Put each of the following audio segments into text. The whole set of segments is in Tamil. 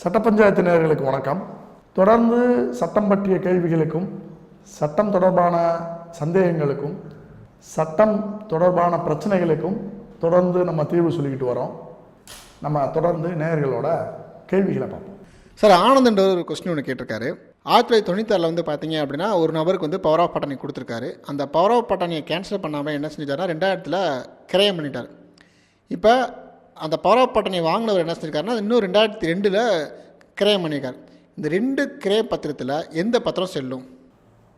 சட்ட பஞ்சாயத்து நேயர்களுக்கு வணக்கம். தொடர்ந்து சட்டம் பற்றிய கேள்விகளுக்கும் சட்டம் தொடர்பான சந்தேகங்களுக்கும் சட்டம் தொடர்பான பிரச்சனைகளுக்கும் தொடர்ந்து நம்ம தீர்வு சொல்லிக்கிட்டு வரோம். நம்ம தொடர்ந்து நேயர்களோட கேள்விகளை பார்ப்போம். சார் ஆனந்த்ன்ற ஒரு கொஸ்டின் ஒன்று கேட்டிருக்காரு. ஆயிரத்தி தொள்ளாயிரத்தி தொண்ணூத்தாறில் வந்து பார்த்தீங்க அப்படின்னா ஒரு நபருக்கு வந்து பவர் ஆஃப் பட்டனை கொடுத்துருக்காரு. அந்த பவர் ஆஃப் பட்டனையை கேன்சல் பண்ணாமல் என்ன செஞ்சார்னா ரெண்டாயிரத்தில் கிரயம் பண்ணிட்டார். இப்போ அந்த பவர் ஆஃப் பட்டனை வாங்கினவர் என்ன செஞ்சிருக்காருன்னா இன்னும் ரெண்டாயிரத்தி ரெண்டில் கிரயம் பண்ணியிருக்கார். இந்த ரெண்டு கிரய பத்திரத்தில் எந்த பத்திரம் செல்லும்?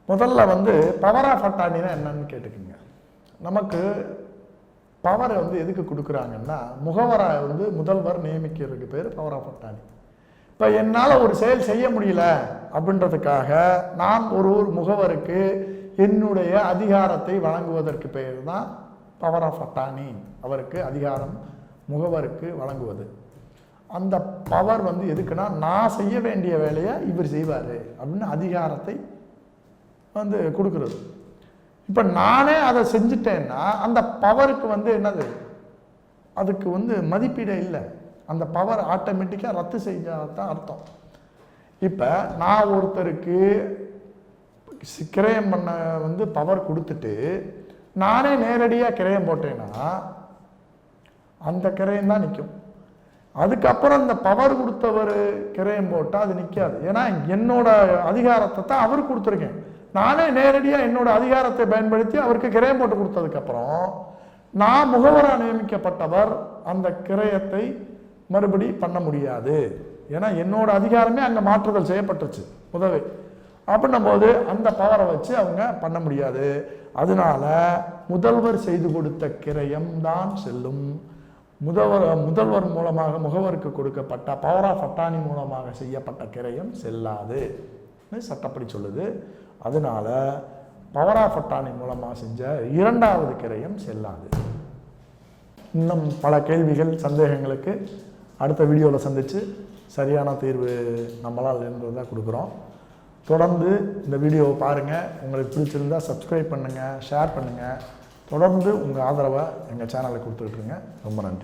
முதல்ல வந்து பவர் ஆஃப் அட்டானினா என்னன்னு கேட்டுக்குங்க. நமக்கு பவரை வந்து எதுக்கு கொடுக்குறாங்கன்னா முகவராக வந்து முதல்வர் நியமிக்கிறதுக்கு பேர் பவர் ஆஃப் அட்டானி. இப்போ என்னால் ஒரு செயல் செய்ய முடியல அப்படின்றதுக்காக நான் ஒரு ஒரு முகவருக்கு என்னுடைய அதிகாரத்தை வழங்குவதற்கு பெயர் தான் பவர் ஆஃப் அட்டானி. அவருக்கு அதிகாரம் முகவருக்கு வழங்குவது. அந்த பவர் வந்து எதுக்குன்னா நான் செய்ய வேண்டிய வேலையை இவர் செய்வார் அப்படின்னு அதிகாரத்தை வந்து கொடுக்குறது. இப்போ நானே அதை செஞ்சுட்டேன்னா அந்த பவருக்கு வந்து என்னது? அதுக்கு வந்து மதிப்பீடே இல்லை. அந்த பவர் ஆட்டோமேட்டிக்காக ரத்து செஞ்சாதான் அர்த்தம். இப்போ நான் ஒருத்தருக்கு கிரயம் பண்ண வந்து பவர் கொடுத்துட்டு நானே நேரடியாக கிரயம் போட்டேன்னா அந்த கிரையம் தான் நிற்கும் அதுக்கப்புறம் இந்த பவர் கொடுத்தவர் கிரையம் போட்டால் அது நிற்காது ஏன்னா என்னோட அதிகாரத்தை தான் அவர் கொடுத்துருக்கேன். நானே நேரடியாக என்னோட அதிகாரத்தை பயன்படுத்தி அவருக்கு கிரையம் போட்டு கொடுத்ததுக்கப்புறம் நான் முகவராக நியமிக்கப்பட்டவர் அந்த கிரயத்தை மறுபடி பண்ண முடியாது. ஏன்னா என்னோட அதிகாரமே அங்கே மாற்றுதல் செய்யப்பட்டுருச்சு முதவே. அப்படின்னும் போது அந்த பவரை வச்சு அவங்க பண்ண முடியாது. அதனால முதல்வர் செய்து கொடுத்த கிரயம் தான் செல்லும். முதல்வர் முதல்வர் மூலமாக முகவருக்கு கொடுக்கப்பட்ட பவர் ஆஃப் அட்டானி மூலமாக செய்யப்பட்ட கிரயம் செல்லாது. சட்டப்படி சொல்லுது. அதனால பவர் ஆஃப் அட்டானி மூலமாக செஞ்ச இரண்டாவது கிரயம் செல்லாது. இன்னும் பல கேள்விகள் சந்தேகங்களுக்கு அடுத்த வீடியோவில் சந்தித்து சரியான தீர்வு நம்மளால் என்பதை கொடுக்குறோம். தொடர்ந்து இந்த வீடியோவை பாருங்கள் உங்களுக்கு பிடிச்சிருந்தா சப்ஸ்கிரைப் பண்ணுங்கள் ஷேர் பண்ணுங்கள் தொடர்ந்து உங்கள் ஆதரவை எங்கள் சேனலுக்கு கொடுத்துட்ருங்க ரொம்ப நன்றி.